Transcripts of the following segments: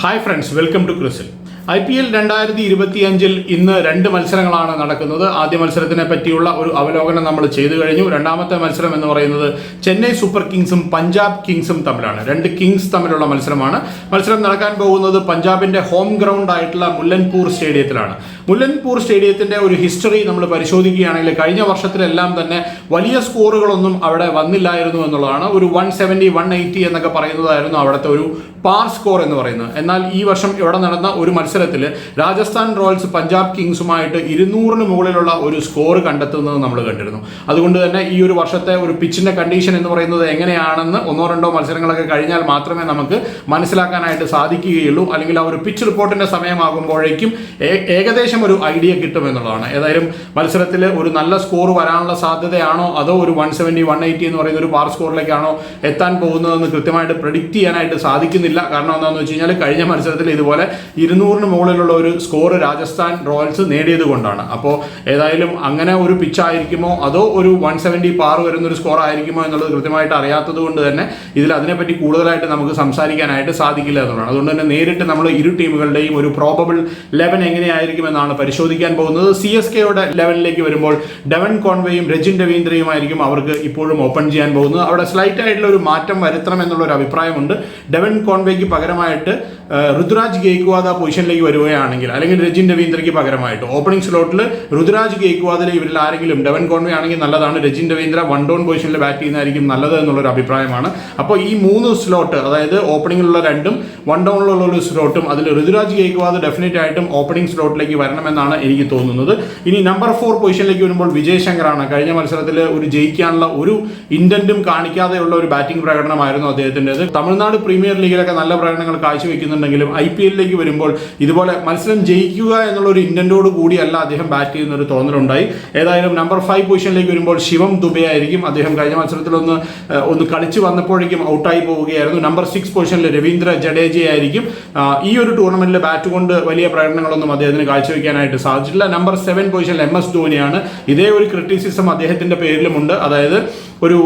Hi friends welcome to ക്രിസിൽ I P L രണ്ടായിരത്തി ഇരുപത്തി അഞ്ചിൽ ഇന്ന് രണ്ട് മത്സരങ്ങളാണ് നടക്കുന്നത്. ആദ്യ മത്സരത്തിനെ പറ്റിയുള്ള ഒരു അവലോകനം നമ്മൾ ചെയ്തു കഴിഞ്ഞു. രണ്ടാമത്തെ മത്സരം എന്ന് പറയുന്നത് ചെന്നൈ സൂപ്പർ കിങ്സും പഞ്ചാബ് കിങ്സും തമ്മിലാണ്. രണ്ട് കിങ്സ് തമ്മിലുള്ള മത്സരമാണ്. മത്സരം നടക്കാൻ പോകുന്നത് പഞ്ചാബിന്റെ ഹോം ഗ്രൗണ്ട് ആയിട്ടുള്ള മുല്ലൻപൂർ സ്റ്റേഡിയത്തിലാണ്. മുല്ലൻപൂർ സ്റ്റേഡിയത്തിന്റെ ഒരു ഹിസ്റ്ററി നമ്മൾ പരിശോധിക്കുകയാണെങ്കിൽ കഴിഞ്ഞ വർഷത്തിലെല്ലാം തന്നെ വലിയ സ്കോറുകളൊന്നും അവിടെ വന്നില്ലായിരുന്നു എന്നുള്ളതാണ്. ഒരു വൺ സെവന്റി വൺ എയ്റ്റി എന്നൊക്കെ പറയുന്നതായിരുന്നു അവിടുത്തെ ഒരു പാർ സ്കോർ എന്ന് പറയുന്നത്. എന്നാൽ ഈ വർഷം ഇവിടെ നടന്ന ഒരു മത്സരത്തിൽ രാജസ്ഥാൻ റോയൽസ് പഞ്ചാബ് കിങ്സുമായിട്ട് ഇരുന്നൂറിന് മുകളിലുള്ള ഒരു സ്കോർ കണ്ടെത്തുന്നത് നമ്മൾ കണ്ടിരുന്നു. അതുകൊണ്ട് തന്നെ ഈ ഒരു വർഷത്തെ ഒരു പിച്ചിന്റെ കണ്ടീഷൻ എന്ന് പറയുന്നത് എങ്ങനെയാണെന്ന് ഒന്നോ രണ്ടോ മത്സരങ്ങളൊക്കെ കഴിഞ്ഞാൽ മാത്രമേ നമുക്ക് മനസ്സിലാക്കാനായിട്ട് സാധിക്കുകയുള്ളൂ. അല്ലെങ്കിൽ ആ ഒരു പിച്ച് റിപ്പോർട്ടിന്റെ സമയമാകുമ്പോഴേക്കും ഏകദേശം ഒരു ഐഡിയ കിട്ടും എന്നുള്ളതാണ്. ഏതായാലും മത്സരത്തിൽ ഒരു നല്ല സ്കോർ വരാനുള്ള സാധ്യതയാണോ? അതോ ഒരു വൺ സെവന്റി വൺ എയ്റ്റി എന്ന് പറയുന്ന ഒരു പാർ സ്കോറിലേക്കാണോ എത്താൻ പോകുന്നതെന്ന് കൃത്യമായിട്ട് പ്രഡിക്റ്റ് ചെയ്യാനായിട്ട് സാധിക്കുന്നില്ല. കാരണം എന്താണെന്ന് വെച്ച് കഴിഞ്ഞാൽ കഴിഞ്ഞ മത്സരത്തിൽ ഇതുപോലെ ഇരുന്നൂറിന് മുകളിലുള്ള ഒരു സ്കോർ രാജസ്ഥാൻ റോയൽസ് നേടിയത് കൊണ്ടാണ്. അപ്പോൾ ഏതായാലും അങ്ങനെ ഒരു പിച്ചായിരിക്കുമോ അതോ ഒരു വൺ സെവന്റി പാർ വരുന്ന ഒരു സ്കോർ ആയിരിക്കുമോ എന്നുള്ളത് കൃത്യമായിട്ട് അറിയാത്തത് കൊണ്ട് തന്നെ ഇതിൽ അതിനെപ്പറ്റി കൂടുതലായിട്ട് നമുക്ക് സംസാരിക്കാനായിട്ട് സാധിക്കില്ല എന്നുള്ളതാണ്. അതുകൊണ്ട് തന്നെ നേരിട്ട് നമ്മൾ ഇരു ടീമുകളുടെയും ഒരു പ്രോബബിൾ ലെവൻ എങ്ങനെയായിരിക്കും എന്നാണ് പരിശോധിക്കാൻ പോകുന്നത്. സി എസ് കെയുടെ ലെവലിലേക്ക് വരുമ്പോൾ ഡെവൻ കോൺവേയും രജിൻ രവീന്ദ്രയുമായിരിക്കും അവർക്ക് ഇപ്പോഴും ഓപ്പൺ ചെയ്യാൻ പോകുന്നത്. അവിടെ സ്ലൈറ്റ് ആയിട്ടുള്ള ഒരു മാറ്റം വരുത്തണം എന്നുള്ള ഒരു അഭിപ്രായമുണ്ട്. ഡെവൻ കോൺവേക്ക് പകരമായിട്ട് ഋതുരാജ് ഗേക്വാദ് ആ പൊസിഷനിലേക്ക് വരികയാണെങ്കിൽ അല്ലെങ്കിൽ രജിൻ രവീന്ദ്രയ്ക്ക് പകരമായിട്ട് ഓപ്പണിംഗ് സ്ലോട്ടിൽ ഋതുരാജ് ഗേക്വാദിലെ ഇവരിൽ ആരെങ്കിലും ഡെവൻ കോൺവേ ആണെങ്കിൽ നല്ലതാണ് രജിൻ രവീന്ദ്ര വൺ ഡൗൺ പൊസിഷനിൽ ബാറ്റ് ചെയ്യുന്നതായിരിക്കും നല്ലത് എന്നുള്ളൊരു അഭിപ്രായമാണ്. അപ്പോൾ ഈ മൂന്ന് സ്ലോട്ട് അതായത് ഓപ്പണിങ്ങിലുള്ള രണ്ടും വൺ ഡൗണിലുള്ള ഒരു സ്ലോട്ടും അതിൽ ഋതുരാജ് ഗേക്വാദ് ഡെഫിനറ്റ് ആയിട്ടും ഓപ്പണിംഗ് സ്ലോട്ടിലേക്ക് വരണമെന്നാണ് എനിക്ക് തോന്നുന്നത്. ഇനി നമ്പർ ഫോർ പൊസിഷനിലേക്ക് വരുമ്പോൾ വിജയ് ശങ്കറാണ്. കഴിഞ്ഞ മത്സരത്തിൽ ഒരു ജയിക്കാനുള്ള ഒരു ഇന്റന്റും കാണിക്കാതെയുള്ള ഒരു ബാറ്റിംഗ് പ്രകടനമായിരുന്നു അദ്ദേഹത്തിന്റെത്. തമിഴ്നാട് പ്രീമിയർ ലീഗിലൊക്കെ നല്ല പ്രകടനങ്ങൾ കാഴ്ചവെക്കുന്നുണ്ടെങ്കിലും ഐ പി എല്ലിലേക്ക് വരുമ്പോൾ ഇതുപോലെ മത്സരം ജയിക്കുക എന്നുള്ള ഒരു ഇന്റന്റോട് കൂടിയല്ല അദ്ദേഹം ബാറ്റ് ചെയ്യുന്ന ഒരു തോന്നലുണ്ടായി. ഏതായാലും നമ്പർ ഫൈവ് പൊസിഷനിലേക്ക് വരുമ്പോൾ ശിവം ദുബെ ആയിരിക്കും അദ്ദേഹം കഴിഞ്ഞ മത്സരത്തിൽ ഒന്ന് ഒന്ന് കളിച്ച് വന്നപ്പോഴേക്കും ഔട്ടായി പോവുകയായിരുന്നു. നമ്പർ സിക്സ് പൊസിഷനിൽ രവീന്ദ്ര ജഡേജ ആയിരിക്കും ഈ ഒരു ടൂർണമെന്റിൽ ബാറ്റ് കൊണ്ട് വലിയ പ്രകടനങ്ങളൊന്നും അദ്ദേഹത്തിന് കാഴ്ചവെക്കാനായിട്ട് സാധിച്ചിട്ടില്ല. നമ്പർ സെവൻ പൊസിഷനിൽ എം എസ് ധോണിയാണ്. ഇതേ ഒരു ക്രിറ്റിസിസം അദ്ദേഹത്തിന്റെ പേരിലുമുണ്ട്. അതായത് ഒരു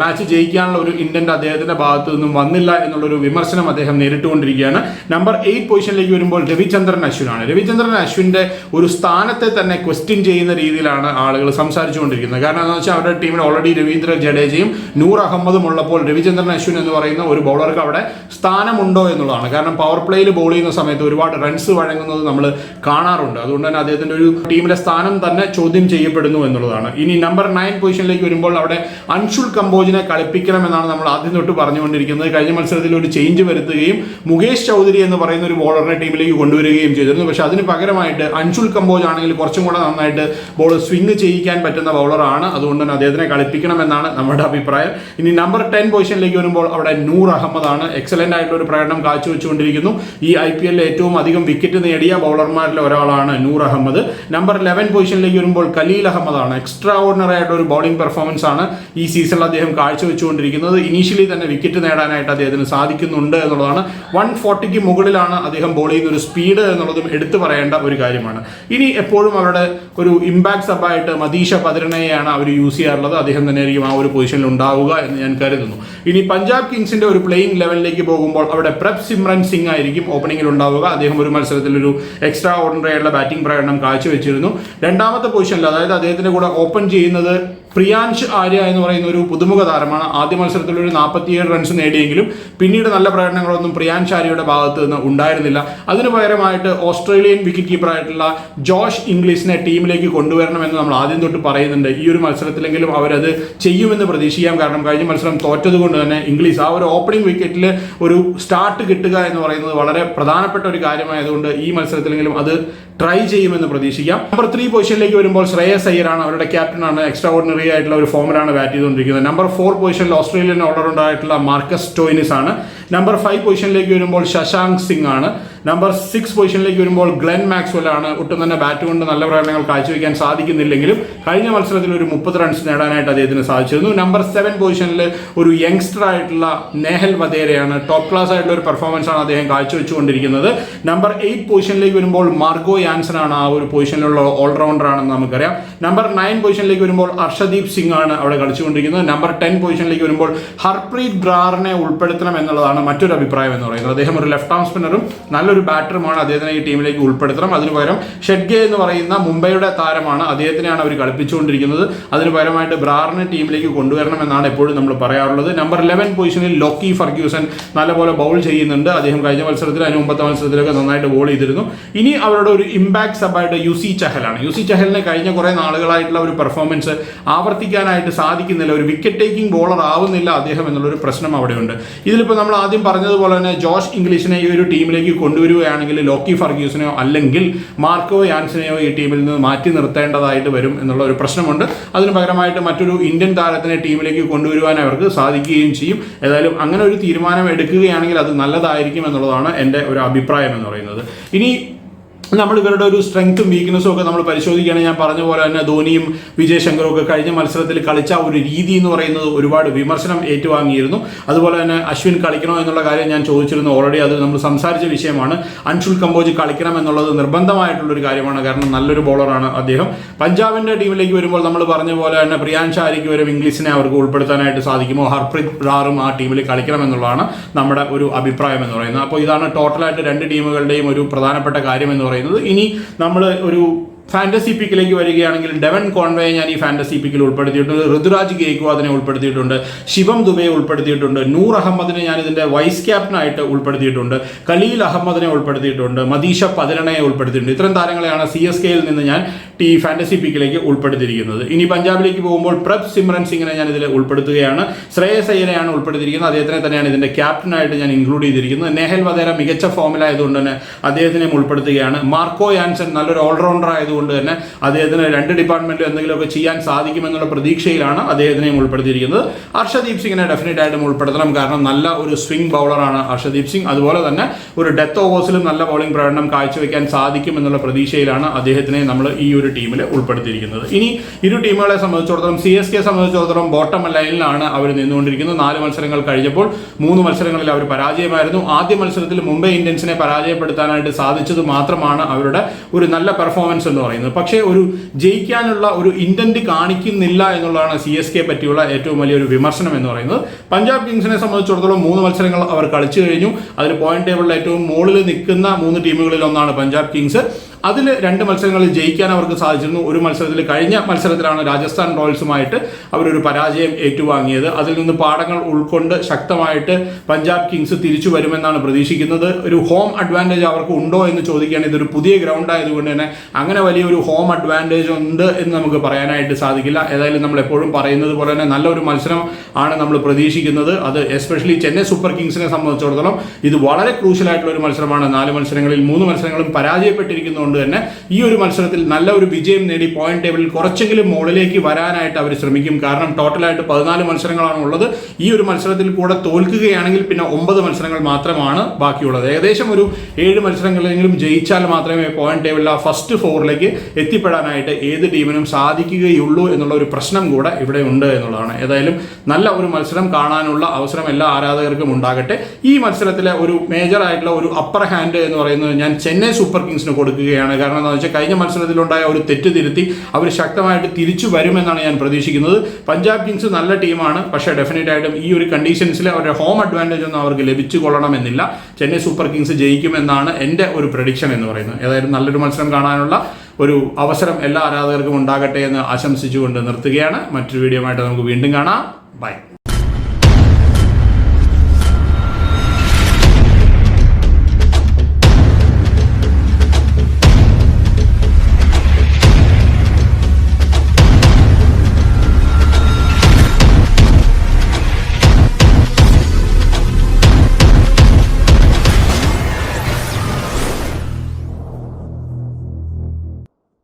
മാച്ച് ജയിക്കാനുള്ള ഒരു ഇന്റന്റ് അദ്ദേഹത്തിന്റെ ഭാഗത്തു നിന്നും വന്നില്ല എന്നുള്ളൊരു വിമർശനം അദ്ദേഹം നേരിട്ടുകൊണ്ടിരിക്കുകയാണ്. നമ്പർ എയ്റ്റ് പൊസിഷനിലേക്ക് വരുമ്പോൾ രവിചന്ദ്രൻ അശ്വിനാണ്. രവിചന്ദ്രൻ അശ്വിന്റെ ഒരു സ്ഥാനത്തെ തന്നെ ക്വസ്റ്റ്യൻ ചെയ്യുന്ന രീതിയിലാണ് ആളുകൾ സംസാരിച്ചുകൊണ്ടിരിക്കുന്നത്. കാരണം എന്താണെന്ന് വെച്ചാൽ അവരുടെ ടീമിൽ ഓൾറെഡി രവീന്ദ്ര ജഡേജയും നൂർ അഹമ്മദും ഉള്ളപ്പോൾ രവിചന്ദ്രൻ അശ്വിൻ എന്ന് പറയുന്ന ഒരു ബൗളർക്ക് അവിടെ സ്ഥാനമുണ്ടോ എന്നുള്ളതാണ്. കാരണം പവർ പ്ലേയിൽ ബോൾ ചെയ്യുന്ന സമയത്ത് ഒരുപാട് റൺസ് വഴങ്ങുന്നത് നമ്മൾ കാണാറുണ്ട്. അതുകൊണ്ട് തന്നെ അദ്ദേഹത്തിന്റെ ഒരു ടീമിലെ സ്ഥാനം തന്നെ ചോദ്യം ചെയ്യപ്പെടുന്നു എന്നുള്ളതാണ്. ഇനി നമ്പർ നയൻ പൊസിഷനിലേക്ക് വരുമ്പോൾ അവിടെ അൻഷുൽ കമ്പോജിനെ കളിപ്പിക്കണം എന്നാണ് നമ്മൾ ആദ്യം തൊട്ട് പറഞ്ഞുകൊണ്ടിരിക്കുന്നത്. കഴിഞ്ഞ മത്സരത്തിൽ ഒരു ചേഞ്ച് വരുത്തുകയും മുകേഷ് ചൗധരി എന്ന് പറയുന്ന ഒരു ബോളറിനെ ടീമിലേക്ക് കൊണ്ടുവരികയും ചെയ്തിരുന്നു. പക്ഷേ അതിന് പകരമായിട്ട് അൻഷുൽ കമ്പോജ് ആണെങ്കിൽ കുറച്ചും കൂടെ നന്നായിട്ട് ബോൾ സ്വിംഗ് ചെയ്യിക്കാൻ പറ്റുന്ന ബൗളറാണ് അതുകൊണ്ട് തന്നെ അദ്ദേഹത്തിനെ കളിപ്പിക്കണമെന്നാണ് നമ്മുടെ അഭിപ്രായം. ഇനി നമ്പർ ടെൻ പൊസിഷനിലേക്ക് വരുമ്പോൾ അവിടെ നൂർ അഹമ്മദാണ്. എക്സലന്റ് ആയിട്ടുള്ള ഒരു പ്രകടനം കാഴ്ചവെച്ചുകൊണ്ടിരിക്കുന്നു. ഈ ഐ പി എല്ലിൽ ഏറ്റവും അധികം വിക്കറ്റ് നേടിയ ബൗളർമാരിൽ ഒരാളാണ് നൂർ അഹമ്മദ്. നമ്പർ ലെവൻ പൊസിഷനിലേക്ക് വരുമ്പോൾ കലീൽ അഹമ്മദാണ്. എക്സ്ട്രാ ഓർഡിനറി ആയിട്ടുള്ള ഒരു ബൗളിംഗ് പെർഫോമൻസ് ആണ് ഈ സീസണിൽ അദ്ദേഹം കാഴ്ചവെച്ചുകൊണ്ടിരിക്കുന്നത്. ഇനീഷ്യലി തന്നെ വിക്കറ്റ് നേടാനായിട്ട് അദ്ദേഹത്തിന് സാധിക്കുന്നുണ്ട് എന്നുള്ളതാണ്. വൺ ഫോർട്ടിക്ക് മുകളിലാണ് അദ്ദേഹം ബോൾ ചെയ്യുന്ന ഒരു സ്പീഡ് എന്നുള്ളതും എടുത്തു പറയേണ്ട ഒരു കാര്യമാണ്. ഇനി എപ്പോഴും അവരുടെ ഒരു ഇമ്പാക്ട് സബായിട്ട് മദീഷ പതിരണയെയാണ് അവർ യൂസ് ചെയ്യാറുള്ളത്. അദ്ദേഹം തന്നെയായിരിക്കും ആ ഒരു പൊസിഷനിൽ ഉണ്ടാവുക എന്ന് ഞാൻ കരുതുന്നു. ഇനി പഞ്ചാബ് കിങ്സിന്റെ ഒരു പ്ലേയിങ് ലെവലിലേക്ക് പോകുമ്പോൾ അവിടെ പ്രപ് സിമ്രൻ സിംഗ് ആയിരിക്കും ഓപ്പണിംഗിൽ ഉണ്ടാവുക. അദ്ദേഹം ഒരു മത്സരത്തിൽ ഒരു എക്സ്ട്രാ ഓർഡിനറി ആയിട്ടുള്ള ബാറ്റിംഗ് പ്രകടനം കാഴ്ചവെച്ചിരുന്നു. രണ്ടാമത്തെ പൊസിഷനിൽ അതായത് അദ്ദേഹത്തിന്റെ കൂടെ ഓപ്പൺ ചെയ്യുന്നത് പ്രിയാൻഷ് ആര്യ എന്ന് പറയുന്ന ഒരു പുതുമുഖ താരമാണ്. ആദ്യ മത്സരത്തിൽ ഒരു നാൽപ്പത്തിയേഴ് റൺസ് നേടിയെങ്കിലും പിന്നീട് നല്ല പ്രകടനങ്ങളൊന്നും പ്രിയാൻഷ് ആര്യയുടെ ഭാഗത്ത് നിന്ന് ഉണ്ടായിരുന്നില്ല. അതിനു പകരമായിട്ട് ഓസ്ട്രേലിയൻ വിക്കറ്റ് കീപ്പറായിട്ടുള്ള ജോഷ് ഇംഗ്ലീഷിനെ ടീമിലേക്ക് കൊണ്ടുവരണമെന്ന് നമ്മൾ ആദ്യം തൊട്ട് പറയുന്നുണ്ട്. ഈ ഒരു മത്സരത്തിലെങ്കിലും അവരത് ചെയ്യുമെന്ന് പ്രതീക്ഷിക്കാം. കാരണം കഴിഞ്ഞ മത്സരം തോറ്റതുകൊണ്ട് തന്നെ ഇംഗ്ലീഷ് ആ ഒരു ഓപ്പണിംഗ് വിക്കറ്റിൽ ഒരു സ്റ്റാർട്ട് കിട്ടുക എന്ന് പറയുന്നത് വളരെ പ്രധാനപ്പെട്ട ഒരു കാര്യമായതുകൊണ്ട് ഈ മത്സരത്തിലെങ്കിലും അത് ട്രൈ ചെയ്യുമെന്ന് പ്രതീക്ഷിക്കാം. നമ്പർ ത്രീ പൊസിഷനിലേക്ക് വരുമ്പോൾ ശ്രേയസ് അയ്യരാണ് അവരുടെ ക്യാപ്റ്റനാണ് എക്സ്ട്രാ ഓർഡിനറി ആയിട്ടുള്ള ഒരു ഫോമിലാണ് ബാറ്റ് ചെയ്തുകൊണ്ടിരിക്കുന്നത്. നമ്പർ ഫോർ പൊസിഷനിൽ ഓസ്ട്രേലിയൻ ഓർഡർ ഉണ്ടായിട്ടുള്ള മാർക്കസ് ടോയിനിസ് ആണ്. നമ്പർ ഫൈവ് പൊസിഷനിലേക്ക് വരുമ്പോൾ ശശാങ്ക് സിംഗ് ആണ്. നമ്പർ സിക്സ് പൊസിഷനിലേക്ക് വരുമ്പോൾ ഗ്ലെൻ മാക്സ്വെൽ ആണ്. ഒട്ടും തന്നെ ബാറ്റ് കൊണ്ട് നല്ല പ്രകടനങ്ങൾ കാഴ്ചവെക്കാൻ സാധിക്കുന്നില്ലെങ്കിലും കഴിഞ്ഞ മത്സരത്തിൽ ഒരു മുപ്പത് റൺസ് നേടാനായിട്ട് അദ്ദേഹത്തിന് സാധിച്ചിരുന്നു. നമ്പർ സെവൻ പൊസിഷനിൽ ഒരു യങ്സ്റ്റർ ആയിട്ടുള്ള നേഹൽ വധേരയാണ്. ടോപ്പ് ക്ലാസ് ആയിട്ടുള്ള ഒരു പെർഫോമൻസ് ആണ് അദ്ദേഹം കാഴ്ചവെച്ചുകൊണ്ടിരിക്കുന്നത്. നമ്പർ എയ്റ്റ് പൊസിഷനിലേക്ക് വരുമ്പോൾ മാർഗോ യാൻസൺ ആണ് ആ ഒരു പൊസിഷനിലുള്ള ഓൾറൗണ്ടർ ആണെന്ന് നമുക്കറിയാം. നമ്പർ നയൻ പൊസിഷനിലേക്ക് വരുമ്പോൾ അർഷദീപ് സിംഗ് ആണ് അവിടെ കളിച്ചുകൊണ്ടിരിക്കുന്നത്. നമ്പർ ടെൻ പൊസിഷനിലേക്ക് വരുമ്പോൾ ഹർപ്രീത് ബ്രാറിനെ ഉൾപ്പെടുത്തണം എന്നുള്ളതാണ് മറ്റൊരു അഭിപ്രായം എന്ന് പറയുന്നത്. അദ്ദേഹം ഒരു ലെഫ്റ്റ് ആം സ്പിന്നറും നല്ലൊരു ബാറ്ററുമാണ് അദ്ദേഹത്തിനെ ഈ ടീമിലേക്ക് ഉൾപ്പെടുത്തണം. അതിനു പകരം ഷെഡ്ഗെ എന്ന് പറയുന്ന മുംബൈയുടെ താരമാണ് അദ്ദേഹത്തിനെയാണ് അവർ കളിപ്പിച്ചുകൊണ്ടിരിക്കുന്നത്. അതിനു പകരമായിട്ട് ബ്രാറിനെ ടീമിലേക്ക് കൊണ്ടുവരണം എന്നാണ് എപ്പോഴും നമ്മൾ പറയാറുള്ളത്. നമ്പർ ലെവൻ പൊസിഷനിൽ ലോക്കി ഫർഗ്യൂസൻ നല്ലപോലെ ബൗൾ ചെയ്യുന്നുണ്ട്. അദ്ദേഹം കഴിഞ്ഞ മത്സരത്തിൽ അതിന് മുമ്പത്തെ മത്സരത്തിലൊക്കെ നന്നായിട്ട് ബോൾ ചെയ്തിരുന്നു. ഇനി അവരുടെ ഒരു ഇമ്പാക്ട് സബായിട്ട് യു സി ചഹലാണ്. യു സി ചഹലിനെ കഴിഞ്ഞ കുറേ നാളുകളായിട്ടുള്ള ഒരു പെർഫോമൻസ് ആവർത്തിക്കാനായിട്ട് സാധിക്കുന്നില്ല. ഒരു വിക്കറ്റ് ടേക്കിംഗ് ബോളർ ആവുന്നില്ല അദ്ദേഹം എന്നുള്ളൊരു പ്രശ്നം അവിടെയുണ്ട്. ഇതിലിപ്പോൾ നമ്മൾ ആദ്യം പറഞ്ഞതുപോലെ തന്നെ ജോഷ് ഇംഗ്ലീഷിനെ ഈ ഒരു ടീമിലേക്ക് കൊണ്ടുവരികയാണെങ്കിൽ ലോക്കി ഫർഗ്യൂസിനെയോ അല്ലെങ്കിൽ മാർക്കോ യാൻസിനെയോ ഈ ടീമിൽ നിന്ന് മാറ്റി നിർത്തേണ്ടതായിട്ട് വരും എന്നുള്ള ഒരു പ്രശ്നമുണ്ട്. അതിന് പകരമായിട്ട് മറ്റൊരു ഇന്ത്യൻ താരത്തിനെ ടീമിലേക്ക് കൊണ്ടുവരുവാൻ അവർക്ക് സാധിക്കുകയും ചെയ്യും. ഏതായാലും അങ്ങനെ ഒരു തീരുമാനം എടുക്കുകയാണെങ്കിൽ അത് നല്ലതായിരിക്കും എന്നുള്ളതാണ് എന്റെ ഒരു അഭിപ്രായം എന്ന് പറയുന്നത്. ഇനി നമ്മൾ ഇവരുടെ ഒരു സ്ട്രെങ്ത്തും വീക്ക്നെസ്സും ഒക്കെ നമ്മൾ പരിശോധിക്കുകയാണെങ്കിൽ ഞാൻ പറഞ്ഞ പോലെ തന്നെ ധോനിയും വിജയ് ശങ്കറും ഒക്കെ കഴിഞ്ഞ മത്സരത്തിൽ കളിച്ച ഒരു രീതി എന്ന് പറയുന്നത് ഒരുപാട് വിമർശനം ഏറ്റുവാങ്ങിയിരുന്നു. അതുപോലെ തന്നെ അശ്വിൻ കളിക്കണോ എന്നുള്ള കാര്യം ഞാൻ ചോദിച്ചിരുന്നു. ഓൾറെഡി അത് നമ്മൾ സംസാരിച്ച വിഷയമാണ്. അൻഷുൽ കമ്പോജ് കളിക്കണം എന്നുള്ളത് നിർബന്ധമായിട്ടുള്ളൊരു കാര്യമാണ്. കാരണം നല്ലൊരു ബോളറാണ് അദ്ദേഹം. പഞ്ചാബിന്റെ ടീമിലേക്ക് വരുമ്പോൾ നമ്മൾ പറഞ്ഞ പോലെ തന്നെ പ്രിയാൻഷ് ആയിരിക്കും വരും ഇംഗ്ലീഷിനെ അവർക്ക് ഉൾപ്പെടുത്താനായിട്ട് സാധിക്കുമോ? ഹർപ്രീത് റാറും ആ ടീമിൽ കളിക്കണം എന്നുള്ളതാണ് നമ്മുടെ ഒരു അഭിപ്രായം എന്ന് പറയുന്നത്. അപ്പോൾ ഇതാണ് ടോട്ടലായിട്ട് രണ്ട് ടീമുകളുടെയും ഒരു പ്രധാനപ്പെട്ട കാര്യം എന്ന് പറയുന്നത്. ഇനി നമ്മൾ ഒരു ഫാന്റസി പിക്കിലേക്ക് വരികയാണെങ്കിൽ ഡെവൻ കോൺവേയെ ഞാൻ ഈ ഫാന്റസി പിക്കിൽ ഉൾപ്പെടുത്തിയിട്ടുണ്ട്. ഋതുരാജ് ഗേക്വാദിനെ ഉൾപ്പെടുത്തിയിട്ടുണ്ട്. ശിവം ദുബെ ഉൾപ്പെടുത്തിയിട്ടുണ്ട്. നൂർ അഹമ്മദിനെ ഞാൻ ഇതിന്റെ വൈസ് ക്യാപ്റ്റനായിട്ട് ഉൾപ്പെടുത്തിയിട്ടുണ്ട്. ഖലീൽ അഹമ്മദിനെ ഉൾപ്പെടുത്തിയിട്ടുണ്ട്. മദീഷ പതിരണയെ ഉൾപ്പെടുത്തിയിട്ടുണ്ട്. ഇത്തരം താരങ്ങളെയാണ് സി എസ് കെയിൽ നിന്ന് ഞാൻ ടി ഫാന്റസി പിക്കിലേക്ക് ഉൾപ്പെടുത്തിയിരിക്കുന്നത്. ഇനി പഞ്ചാബിലേക്ക് പോകുമ്പോൾ പ്രഭ് സിമ്രൻ സിംഗിനെ ഞാൻ ഇതിൽ ഉൾപ്പെടുത്തുകയാണ്. ശ്രേയസ് അയ്യനെയാണ് ഉൾപ്പെടുത്തിയിരിക്കുന്നത്. അദ്ദേഹത്തിനെ തന്നെയാണ് ഇതിന്റെ ക്യാപ്റ്റനായിട്ട് ഞാൻ ഇൻക്ലൂഡ് ചെയ്തിരിക്കുന്നത്. നെഹൽ വധേര മികച്ച ഫോമിലായതുകൊണ്ട് തന്നെ അദ്ദേഹത്തിനെ ഉൾപ്പെടുത്തുകയാണ്. മാർക്കോ യാൻസൺ നല്ലൊരു ഓൾറൗണ്ടർ ആയതുകൊണ്ട് തന്നെ അദ്ദേഹത്തിന് രണ്ട് ഡിപ്പാർട്ട്മെന്റിൽ എന്തെങ്കിലുമൊക്കെ ചെയ്യാൻ സാധിക്കുമെന്നുള്ള പ്രതീക്ഷയിലാണ് അദ്ദേഹത്തിനെയും ഉൾപ്പെടുത്തിയിരിക്കുന്നത്. ഹർഷദീപ് സിംഗിനെ ഡെഫിനറ്റ് ആയിട്ടും ഉൾപ്പെടുത്തണം. കാരണം നല്ല ഒരു സ്വിംഗ് ബൗളറാണ് അർഷദീപ് സിംഗ്. അതുപോലെ തന്നെ ഒരു ഡെത്ത് ഓവേഴ്സിലും നല്ല ബൗളിംഗ് പ്രകടനം കാഴ്ചവെക്കാൻ സാധിക്കും എന്നുള്ള പ്രതീക്ഷയിലാണ് അദ്ദേഹത്തിനെ നമ്മൾ ഈ ഒരു ടീമിൽ ഉൾപ്പെടുത്തിയിരിക്കുന്നത്. ഇനി ഇരു ടീമുകളെ സംബന്ധിച്ചിടത്തോളം സി എസ് കെ സംബന്ധിച്ചിടത്തോളം ബോട്ടം ലൈനിലാണ് അവർ നിന്നുകൊണ്ടിരിക്കുന്നത്. നാല് മത്സരങ്ങൾ കഴിഞ്ഞപ്പോൾ മൂന്ന് മത്സരങ്ങളിൽ അവർ പരാജയമായിരുന്നു. ആദ്യ മത്സരത്തിൽ മുംബൈ ഇന്ത്യൻസിനെ പരാജയപ്പെടുത്താനായിട്ട് സാധിച്ചത് മാത്രമാണ് അവരുടെ ഒരു നല്ല പെർഫോമൻസ് എന്ന് പറയുന്നത്. പക്ഷേ ഒരു ജയിക്കാനുള്ള ഒരു ഇന്റന്റ് കാണിക്കുന്നില്ല എന്നുള്ളതാണ് സി എസ് കെ പറ്റിയുള്ള ഏറ്റവും വലിയൊരു വിമർശനം എന്ന് പറയുന്നത്. പഞ്ചാബ് കിങ്സിനെ സംബന്ധിച്ചിടത്തോളം മൂന്ന് മത്സരങ്ങൾ അവർ കളിച്ചു കഴിഞ്ഞു. അതിൽ പോയിന്റ് ടേബിളിൽ ഏറ്റവും മുകളിൽ നിൽക്കുന്ന മൂന്ന് ടീമുകളിൽ ഒന്നാണ് പഞ്ചാബ് കിങ്സ്. അതിൽ രണ്ട് മത്സരങ്ങളിൽ ജയിക്കാൻ അവർക്ക് സാധിച്ചിരുന്നു. ഒരു മത്സരത്തിൽ കഴിഞ്ഞ മത്സരത്തിലാണ് രാജസ്ഥാൻ റോയൽസുമായിട്ട് അവരൊരു പരാജയം ഏറ്റുവാങ്ങിയത്. അതിൽ നിന്ന് പാഠങ്ങൾ ഉൾക്കൊണ്ട് ശക്തമായിട്ട് പഞ്ചാബ് കിങ്സ് തിരിച്ചു വരുമെന്നാണ് പ്രതീക്ഷിക്കുന്നത്. ഒരു ഹോം അഡ്വാന്റേജ് അവർക്ക് ഉണ്ടോ എന്ന് ചോദിക്കുകയാണെങ്കിൽ ഇതൊരു പുതിയ ഗ്രൗണ്ട് ആയതുകൊണ്ട് തന്നെ അങ്ങനെ വലിയൊരു ഹോം അഡ്വാന്റേജ് ഉണ്ട് എന്ന് നമുക്ക് പറയാനായിട്ട് സാധിക്കില്ല. ഏതായാലും നമ്മൾ എപ്പോഴും പറയുന്നത് പോലെ തന്നെ നല്ലൊരു മത്സരം ആണ് നമ്മൾ പ്രതീക്ഷിക്കുന്നത്. അത് എസ്പെഷ്യലി ചെന്നൈ സൂപ്പർ കിങ്സിനെ സംബന്ധിച്ചിടത്തോളം ഇത് വളരെ ക്രൂഷ്യൽ ആയിട്ടുള്ള ഒരു മത്സരമാണ്. നാല് മത്സരങ്ങളിൽ മൂന്ന് മത്സരങ്ങളും പരാജയപ്പെട്ടിരിക്കുന്നതുകൊണ്ട് തന്നെ ഈ ഒരു മത്സരത്തിൽ നല്ല ഒരു വിജയം നേടി പോയിന്റ് ടേബിളിൽ കുറച്ചെങ്കിലും മുകളിലേക്ക് വരാനായിട്ട് അവർ ശ്രമിക്കും. കാരണം ടോട്ടലായിട്ട് പതിനാല് മത്സരങ്ങളാണ് ഉള്ളത്. ഈ ഒരു മത്സരത്തിൽ കൂടെ തോൽക്കുകയാണെങ്കിൽ പിന്നെ ഒമ്പത് മത്സരങ്ങൾ മാത്രമാണ് ബാക്കിയുള്ളത്. ഏകദേശം ഒരു ഏഴ് മത്സരങ്ങളെങ്കിലും ജയിച്ചാൽ മാത്രമേ പോയിന്റ് ടേബിളിൽ ആ ഫസ്റ്റ് ഫോറിലേക്ക് എത്തിപ്പെടാനായിട്ട് ഏത് ടീമിനും സാധിക്കുകയുള്ളൂ എന്നുള്ള ഒരു പ്രശ്നം കൂടെ ഇവിടെ ഉണ്ട് എന്നുള്ളതാണ്. ഏതായാലും നല്ല ഒരു മത്സരം കാണാനുള്ള അവസരം എല്ലാ ആരാധകർക്കും ഉണ്ടാകട്ടെ. ഈ മത്സരത്തിലെ ഒരു മേജർ ആയിട്ടുള്ള ഒരു അപ്പർ ഹാൻഡ് എന്ന് പറയുന്നത് ഞാൻ ചെന്നൈ സൂപ്പർ കിങ്സിന് കൊടുക്കുകയാണ്. കാരണം എന്താണെന്ന് വെച്ചാൽ കഴിഞ്ഞ മത്സരത്തിലുണ്ടായ ഒരു തെറ്റ് തിരുത്തി അവർ ശക്തമായിട്ട് തിരിച്ചു വരുമെന്നാണ് ഞാൻ പ്രതീക്ഷിക്കുന്നത്. പഞ്ചാബ് കിങ്സ് നല്ല ടീമാണ്. പക്ഷേ ഡെഫിനറ്റ് ആയിട്ടും ഈ ഒരു കണ്ടീഷൻസിൽ അവരുടെ ഹോം അഡ്വാന്റേജ് ഒന്നും അവർക്ക് ലഭിച്ചു കൊള്ളണമെന്നില്ല. ചെന്നൈ സൂപ്പർ കിങ്സ് ജയിക്കുമെന്നാണ് എന്റെ ഒരു പ്രഡിക്ഷൻ എന്ന് പറയുന്നത്. ഏതായാലും നല്ലൊരു മത്സരം കാണാനുള്ള ഒരു അവസരം എല്ലാ ആരാധകർക്കും ഉണ്ടാകട്ടെ എന്ന് ആശംസിച്ചുകൊണ്ട് നിർത്തുകയാണ്. മറ്റൊരു വീഡിയോ ആയിട്ട് നമുക്ക് വീണ്ടും കാണാം. ബൈ